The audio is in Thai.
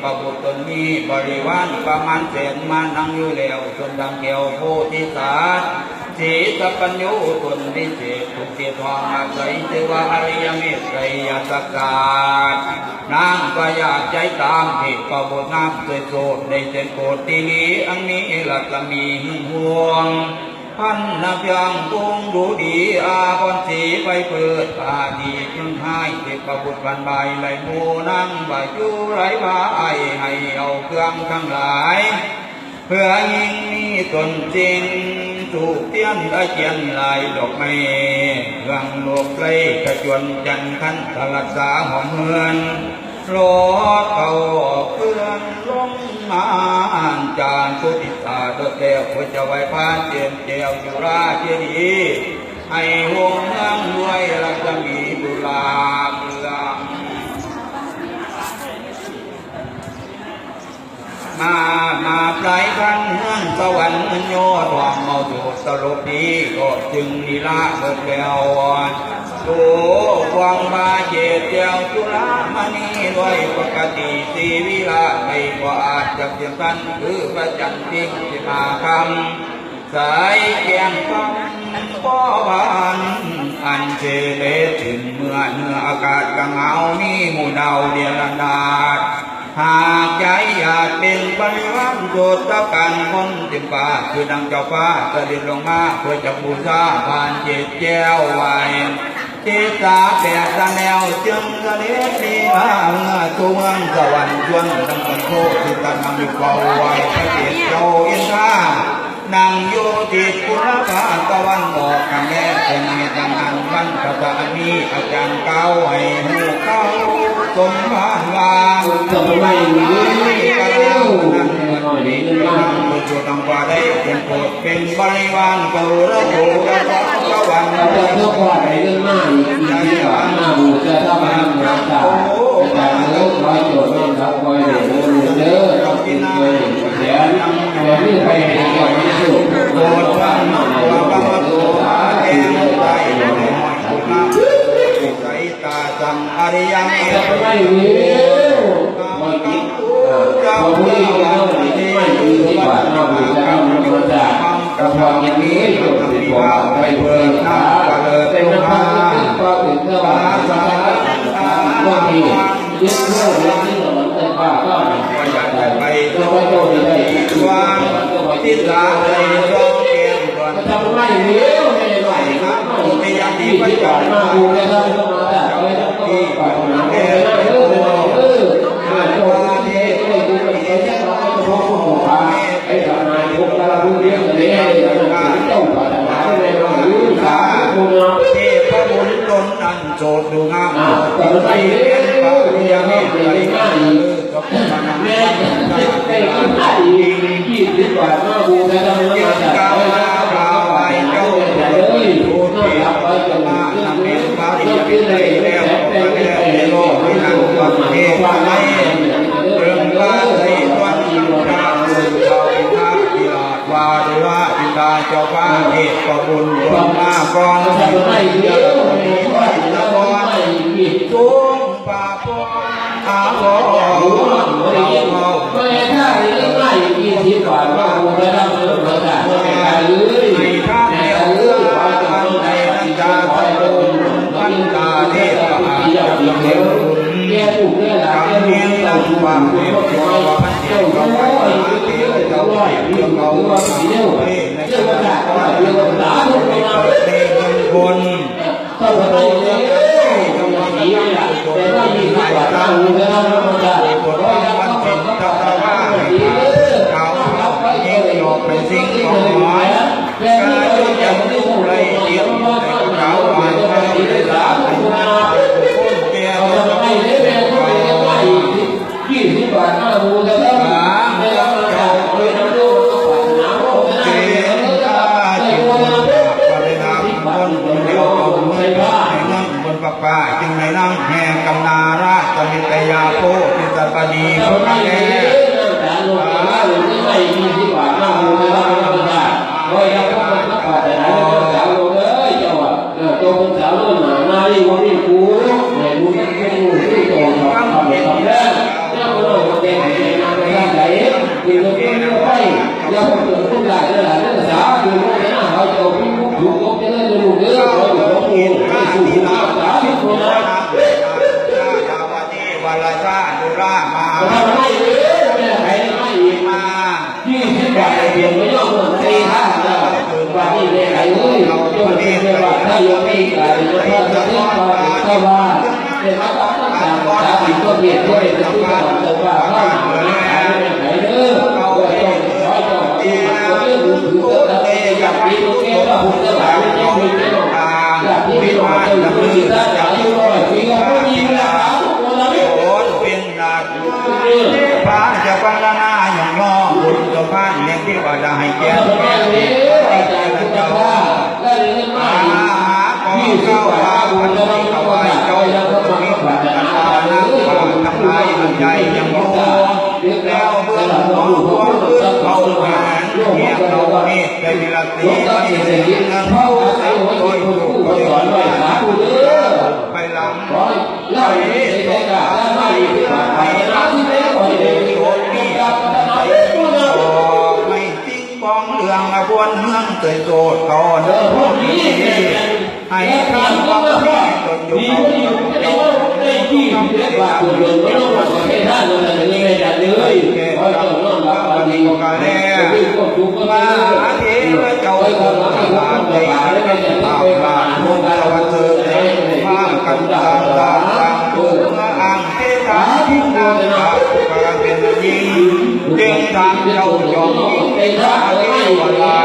พระบุตรตนมีบริวารประมาณแสนมานั่งอยู่แล้วจนดังเกี่ยวโพธิสัตว์สีสพปัญญูตนวิเศษทุกเกียรติทองอาศัยเทวาอริยเมตไตรยสกัดนางก็อยากใจตามเหตุประบุตรงามสวยโสดในเส้นโกดที่นี้อันนี้หลักละมีห่วง พันนับยังปุงดูดีอาพรสีไปเปิดตาดีจึงให้เก็บประบุตรพันใบไหลมูนั่งใบจูไรพาไอให้เอาเครื่องทั้งหลาย เพื่อยิ่งมีตนจริงถูกเทียนได้เขียนลายดอกไม้เรื่องโลกไกลกระจวนจันทันตรักษาหอมเมือนรอเขาเพื่อน มาอ่านจานสุติตาเดอแก้วพุทธไว้พานเจียนเจียวจุราเจดีให้วงเมืองด้วยรักมีบุลาเมืองมามาปลายพันเฮือนสวรรค์โยดวงเมาดูสรุปดีก็จึงลีลาเบิดแล้ว ดูควงบาเจตเจียวจุลามณีด้วยปกติสีวิลาไม่ก็อาจจะเสียนพันคือพระจันทิ้งที่มาคำสายเกียงคำป้อบานอันเจเลถึงเมื่อเนื้ออากาศกังเอามีหมู่ดาวเดียรดาษหากใจอยากเป็นบริวารโดดกับกันคนจึงป่าคือดังเจ้าฟ้าเสด็จลงมาเพื่อจะบูชาผ่านเจ็ดแก้วไว้ เจตาแบบระแนวจึงกะเสด็จดีมาเมื่อตัวเมืองสวรรค์ชวนทั้งคนโคคือกันนำอยู่เฝ้าไว้พระเดชเจ้าอินทานังอยู่ที่คุณภาตะวันออกกันแม่เป็นเหตุงานวันพระตานีอาจารย์เก้าให้หูเข้าสมภานวางจะไม่มีเร็วนั่นหน่อยนี้นมากบุตรต้งว่าได้เป็นโปรดเป็นบริวารกรุระโกระกะวันเราจะเพื่อความในเรื่อง ยวเดี๋ยวนี่ไปเห็นก่อนที่สุดโปรดพระนตัวพระมาตัวเองใจในหอยคุณน้ำใสตาสัมอริยังเอจะไม่มีเร็วไม่กินพอผู้นี้ก็ต้องไม่ดีที่ว่าหน้าบูจะทำงานตากระพากินนี้ก็ต้องดีกว่าไปเบิกตาเป็นนักพากย์ก็ถึงเท่าว่าสาบางทียึดเรื่องเรื่องนี้เราแต่ว่าก็ไม่ได้ไปเราไม่ดนได้ วางทิศลาในร้องเกียงก่อนทำไม่เลี้ยวไม่ไหวครับไม่อยากที่ไปจอดมาดูแลท่านก็มาแต่ไม่ต้องที่ไปหาแกเออเออมาโจทย์นี้ไม่ดูไปเองเราก็พบผู้พาไอ้ทนายพวกเราผู้เลี้ยงเลยนะต้องปัญหาในรู้ขาคุณเทพบุญตนอันโจทย์ดูงามอ่าแต่ไม่เลี้ยวยังไม่ได้ง่ายแม่ได้กินได้อีกยี่สิบ กว่ามาบูแลานก็มาแต่ไม่ได้เราไปเจ้าเลยดูที่เราไปกันมาทำเป็นบาริยกินเลยแล้วก็ได้โลกไม่นานวันเทวาไลเรื่องว่าเลยวันอินทราสุเขาพระกิลาดวาดุราอินทราเจ้าฟ้าเทพบุญรวมมากองที่ไม่เดียวมีวัดนครทุ่งป่าปงอาโลเราเขาจักรเทวรุนแกถูกได้หลายกำเนียงตังความเต มาให้เลยแม่ใครไม่อีกมายี่สิบบาทเพียงไม่ยอมตีห้าเจ้าว่าที่เลยไหนเลยจนเป็นเวลาถ้าโยมมีการจะทอดจะทิ้งความเข้ามาเด็กมาตั้งตั้งแต่ภาษาสิงก็เบียนด้วยจะพูดก่อนจะว่า เมียเรานี่ได้มีละตีลูกต้องเสียสิ่งเข้าใส่หัวใจผู้ผู้สอนไว้หาผู้เด้อไปลังขอเล่าให้ได้กาได้ไม่ที่ผ่านไปนะที่ได้ขอได้โอนมีกับอะไรผู้เด้อไม่ติ้งปองเรื่องมาบวนเมืองเตยโสดก่อนเออพวกนี้ให้การว่าดีดีได้ว่าได้ที่เรียกว่าตัวเดินไม่ต้องมาให้ท่านเลยเลยไม่ได้เลย รับปฏิบัติการแล้วก็ทุกข์ก็มามาอาทิเทตย์พเจ้าเจ้าเจ้าไว้เจ้าก่อนเจ้านะให้เจ้าพวกเจ้าเราเจ้าไปเจ้าไปเจ้ามาเจ้าพวกเจ้าเราเจ้าไปเจ้าเออมาอ่างเทศาที่นาขาการเป็นยิงจึงทำเจ้าจอมเป็นพระอาไม่ทิตย์วันลา